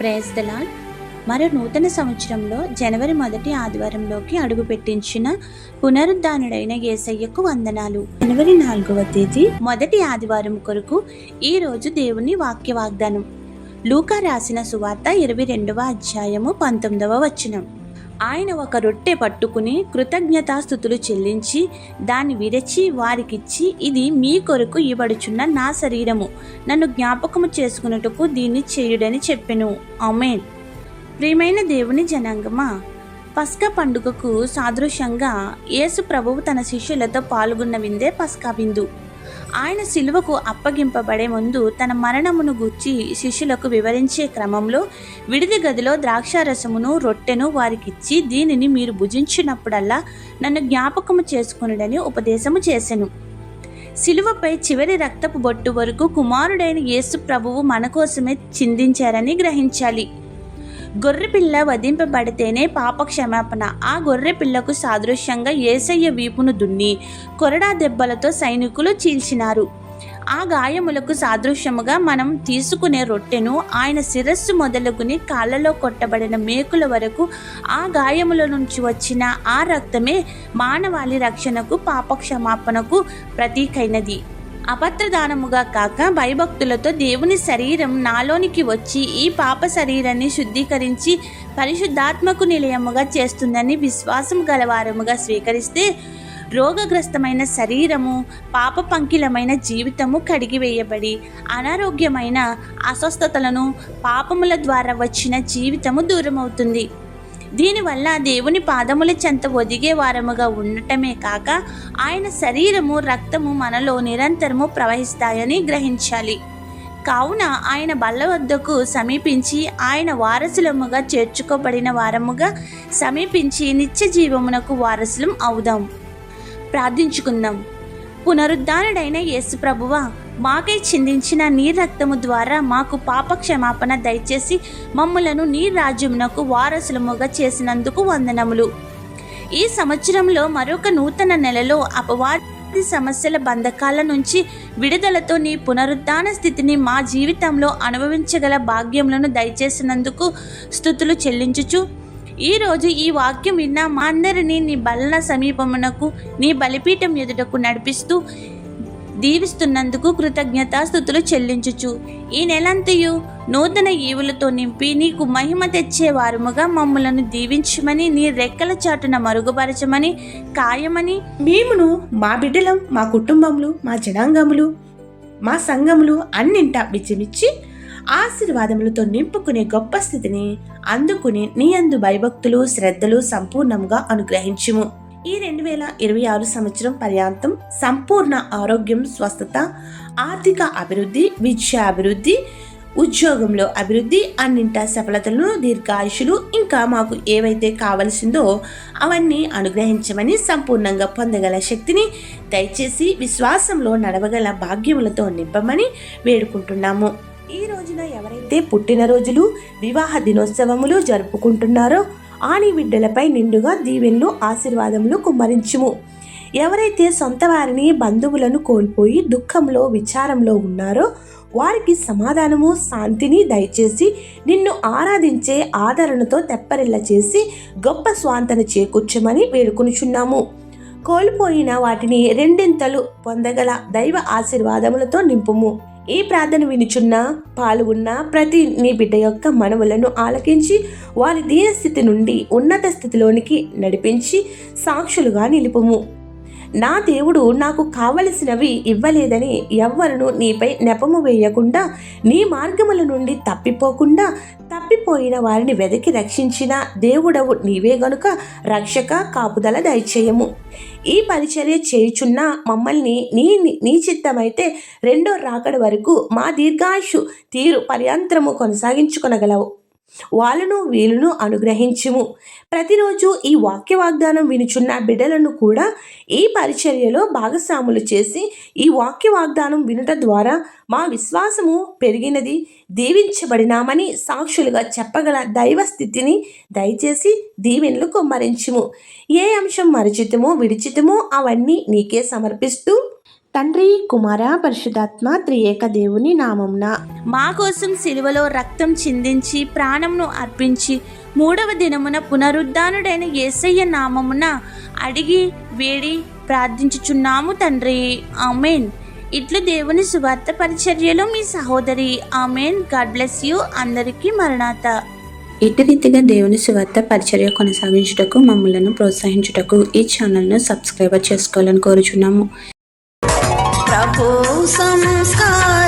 Praise Dalal మరో నూతన సంవత్సరంలో జనవరి మొదటి ఆదివారంలోకి అడుగు పెట్టించిన పునరుద్ధానుడైన యేసయ్యకు వందనాలు. జనవరి నాలుగవ తేదీ మొదటి ఆదివారం కొరకు ఈ రోజు దేవుని వాక్య వాగ్దానం లూకా రాసిన సువార్త ఇరవై రెండవ అధ్యాయము పంతొమ్మిదవ వచనం. ఆయన ఒక రొట్టె పట్టుకుని కృతజ్ఞతాస్థుతులు చెల్లించి దాన్ని విరచి వారికిచ్చి ఇది మీ కొరకు ఇవ్వడుచున్న నా శరీరము. నన్ను జ్ఞాపకము చేసుకున్నట్టుకు దీన్ని చేయుడని చెప్పెను. అమేన్ ప్రియమైన దేవుని జనాంగమా పస్కా పండుగకు సాదృశ్యంగా యేసు ప్రభువు తన శిష్యులతో పాల్గొన్న విందే పస్కా విందు. ఆయన శిలువకు అప్పగింపబడే ముందు తన మరణమును గూర్చి శిష్యులకు వివరించే క్రమంలో విడిది గదిలో ద్రాక్షారసమును రొట్టెను వారికిచ్చి దీనిని మీరు భుజించినప్పుడల్లా నన్ను జ్ఞాపకము చేసుకునుడని ఉపదేశము చేసెను. శిలువపై చివరి రక్తపు బొట్టు వరకు కుమారుడైన యేసు ప్రభువు మన కోసమే చిందించారని గ్రహించాలి. గొర్రెపిల్ల వధింపబడితేనే పాప క్షమాపణ ఆ గొర్రెపిల్లకు సాదృశ్యంగా ఏసయ్య వీపును దున్ని కొరడా దెబ్బలతో సైనికులు చీల్చినారు. ఆ గాయములకు సాదృశ్యముగా మనం తీసుకునే రొట్టెను ఆయన శిరస్సు మొదలుకుని కాళ్ళలో కొట్టబడిన మేకుల వరకు ఆ గాయముల నుంచి వచ్చిన ఆ రక్తమే మానవాళి రక్షణకు పాప క్షమాపణకు ప్రతీకైనది. అపత్రదానముగా కాక భయభక్తులతో దేవుని శరీరం నాలోనికి వచ్చి ఈ పాప శరీరాన్ని శుద్ధీకరించి పరిశుద్ధాత్మకు నిలయముగా చేస్తుందని విశ్వాసం గలవారముగా స్వీకరిస్తే రోగగ్రస్తమైన శరీరము పాప పంకిలమైన జీవితము కడిగివేయబడి అనారోగ్యమైన అస్వస్థతలను పాపముల ద్వారా వచ్చిన జీవితము దూరమవుతుంది. దీనివల్ల దేవుని పాదముల చెంత ఒదిగే వారముగా ఉండటమే కాక ఆయన శరీరము రక్తము మనలో నిరంతరము ప్రవహిస్తాయని గ్రహించాలి. కావున ఆయన బల్ల వద్దకు సమీపించి ఆయన వారసులముగా చేర్చుకోబడిన వారముగా సమీపించి నిత్య జీవమునకు వారసులం అవుదాం. ప్రార్థించుకుందాం. పునరుద్ధానుడైన యేసు ప్రభువా మాకై చిందించిన నీ రక్తము ద్వారా మాకు పాప క్షమాపణ దయచేసి మమ్ములను నీ రాజ్యమునకు వారసులముగా చేసినందుకు వందనములు. ఈ సంవత్సరంలో మరొక నూతన నెలలో అపవాది సమస్యల బంధకాల నుంచి విడుదలతో నీ పునరుద్ధాన స్థితిని మా జీవితంలో అనుభవించగల భాగ్యములను దయచేసినందుకు స్థుతులు చెల్లించుచు ఈరోజు ఈ వాక్యం విన్న మా అందరినీ నీ బలన సమీపమునకు నీ బలిపీఠం ఎదుటకు నడిపిస్తూ దీవిస్తున్నందుకు కృతజ్ఞతాస్థుతులు చెల్లించుచు. ఈ నెలంతయు నూతన ఈవులతో నింపి నీకు మహిమ తెచ్చే వారముగా మమ్మలను దీవించమని నీ రెక్కల చాటున మరుగుపరచమని ఖాయమని మేమును మా బిడ్డలం మా కుటుంబములు మా జనాంగములు మా సంఘములు అన్నింటా విజయమిచ్చి ఆశీర్వాదములతో నింపుకునే గొప్ప స్థితిని అందుకుని నీ అందు భయభక్తులు శ్రద్ధలు సంపూర్ణంగా అనుగ్రహించుము. ఈ రెండు వేల ఇరవై ఆరు సంవత్సరం పర్యాంతం సంపూర్ణ ఆరోగ్యం స్వస్థత ఆర్థిక అభివృద్ధి విద్యా అభివృద్ధి ఉద్యోగంలో అభివృద్ధి అన్నింటా సఫలతలను దీర్ఘాయుషులు ఇంకా మాకు ఏవైతే కావలసిందో అవన్నీ అనుగ్రహించమని సంపూర్ణంగా పొందగల శక్తిని దయచేసి విశ్వాసంలో నడవగల భాగ్యములతో నింపమని వేడుకుంటున్నాము. ఈ రోజున ఎవరైతే పుట్టినరోజులు వివాహ దినోత్సవములు జరుపుకుంటున్నారో ఆని బిడ్డలపై నిండుగా దీవెన్లు ఆశీర్వాదములు కుమ్మరించుము. ఎవరైతే సొంత వారిని బంధువులను కోల్పోయి దుఃఖంలో విచారంలో ఉన్నారో వారికి సమాధానము శాంతిని దయచేసి నిన్ను ఆరాధించే ఆదరణతో తెప్పరిల్ల చేసి గొప్ప స్వాంతన చేకూర్చమని వేడుకొనుచున్నాము. కోల్పోయిన వాటిని రెండింతలు పొందగల దైవ ఆశీర్వాదములతో నింపుము. ఈ ప్రార్థన వినుచున్న పాల్గొన్న ప్రతి నీ బిడ్డ యొక్క మనవులను ఆలకించి వారి దీనస్థితి నుండి ఉన్నత స్థితిలోనికి నడిపించి సాక్షులుగా నిలుపుము. నా దేవుడు నాకు కావలసినవి ఇవ్వలేదని ఎవ్వరును నీపై నెపము వేయకుండా నీ మార్గముల నుండి తప్పిపోకుండా తప్పిపోయిన వారిని వెదకి రక్షించిన దేవుడవు నీవే గనుక రక్షక కాపుదల దయచేయము. ఈ పరిచర్య చేయుచున్న మమ్మల్ని నీ నీ చిత్తమైతే రెండో రాకడ వరకు మా దీర్ఘాయుషు తీరు పర్యాంతరము కొనసాగించుకొనగలవు. వాళ్ళను వీళ్ళను అనుగ్రహించుము. ప్రతిరోజు ఈ వాక్య వాగ్దానం వినుచున్న బిడ్డలను కూడా ఈ పరిచర్యలో భాగస్వాములు చేసి ఈ వాక్య వాగ్దానం వినుట ద్వారా మా విశ్వాసము పెరిగినది. దీవించబడినామని సాక్షులుగా చెప్పగల దైవ స్థితిని దయచేసి దీవెనలు కుమ్మరించుము. ఏ అంశం మరచితమో విడిచితమో అవన్నీ నీకే సమర్పిస్తూ తండ్రి కుమార పరిశుధాత్మ త్రియేక దేవుని నామంన మా కోసం సిలువలో రక్తం చిందించి ప్రాణంను అర్పించి మూడవ దినమున పునరుద్ధానుడైన యేసయ్య నామమున అడిగి వేడి ప్రార్థించుచున్నాము తండ్రి. ఆమెన్. ఇట్లు దేవుని సువార్త పరిచర్యలో మీ సహోదరి. ఆమెన్. God bless you. అందరికీ మరణాత. ఇటు రీతిగా దేవుని సువార్త పరిచర్య కొనసాగించుటకు మమ్మలను ప్రోత్సహించుటకు ఈ ఛానల్ను సబ్స్క్రైబర్ చేసుకోవాలని కోరుచున్నాము. प्रभो संस्कार